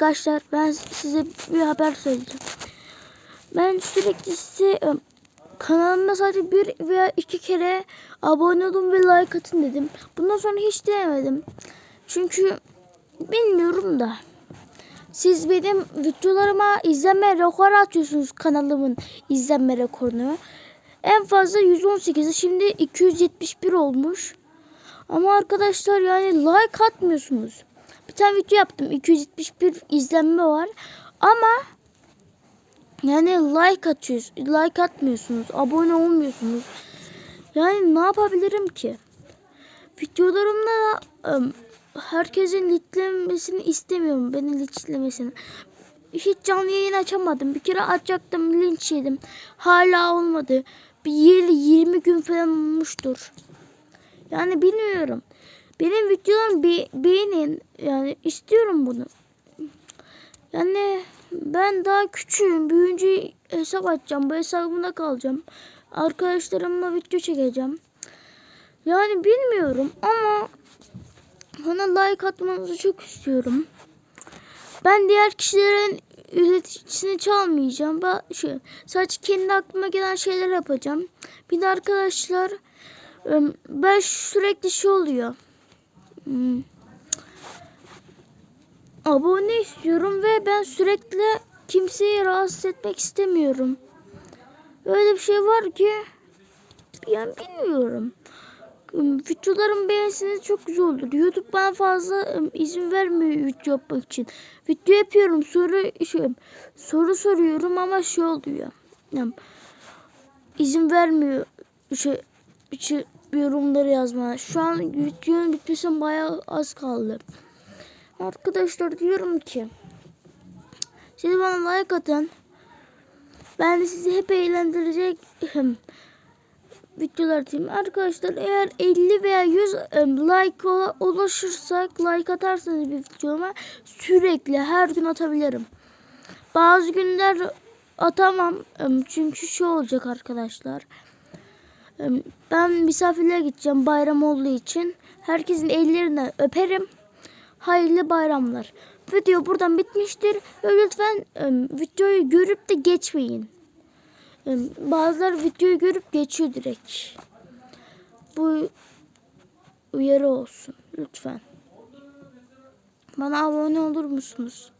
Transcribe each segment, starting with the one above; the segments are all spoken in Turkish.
Arkadaşlar ben size bir haber söyleyeceğim. Ben sürekli size e, kanalıma sadece bir veya iki kere abone olun ve like atın dedim. Bundan sonra hiç denemedim. Çünkü bilmiyorum da. Siz benim videolarıma izlenme rekoru atıyorsunuz kanalımın izlenme rekorunu. En fazla 118'i şimdi 271 olmuş. Ama arkadaşlar yani like atmıyorsunuz. Bir tane video yaptım 271 izlenme var. Ama yani like atıyorsunuz, like atmıyorsunuz, abone olmuyorsunuz. Yani ne yapabilirim ki? Videolarımda da ım, herkesin litlemesini istemiyorum. Beni linçlemesini. Hiç canlı yayın açamadım. Bir kere açacaktım linç yedim. Hala olmadı. Bir 20 gün falan olmuştur. Yani bilmiyorum. Benim videolarımı be beğenin. Yani istiyorum bunu. Yani ben daha küçüğüm. Büyüyünce hesap açacağım. Bu hesabımda kalacağım. Arkadaşlarımla video çekeceğim. Yani bilmiyorum ama bana like atmanızı çok istiyorum. Ben diğer kişilerin üreticisini çalmayacağım. Ben şey, sadece kendi aklıma gelen şeyler yapacağım. Bir de arkadaşlar ben sürekli şey oluyor. Hmm. Abone istiyorum ve ben sürekli kimseyi rahatsız etmek istemiyorum. Öyle bir şey var ki yani bilmiyorum. Videolarımı beğenseniz çok güzel olur. YouTube bana fazla izin vermiyor video yapmak için. Video yapıyorum soru şey, soru soruyorum ama şey oluyor. Yani, izin vermiyor şey, şey yorumları yazmaya. Şu an videonun bitmesine bayağı az kaldı. Arkadaşlar diyorum ki siz bana like atın. Ben de sizi hep eğlendirecek videolar atayım. Arkadaşlar eğer 50 veya 100 em, like ula- ulaşırsak like atarsanız bir videoma sürekli her gün atabilirim. Bazı günler atamam çünkü şu olacak arkadaşlar. Ben misafirliğe gideceğim bayram olduğu için. Herkesin ellerinden öperim. Hayırlı bayramlar. Video buradan bitmiştir. Lütfen videoyu görüp de geçmeyin. Bazıları videoyu görüp geçiyor direkt. Bu uyarı olsun lütfen. Bana abone olur musunuz?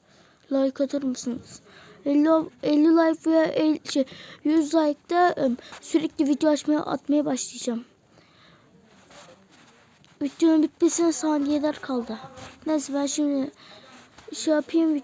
Like atar mısınız? 50, 50 like veya 50, şey, 100 like'da em, sürekli video açmaya atmaya başlayacağım. Videonun bitmesine saniyeler kaldı. Neyse ben şimdi şey yapayım.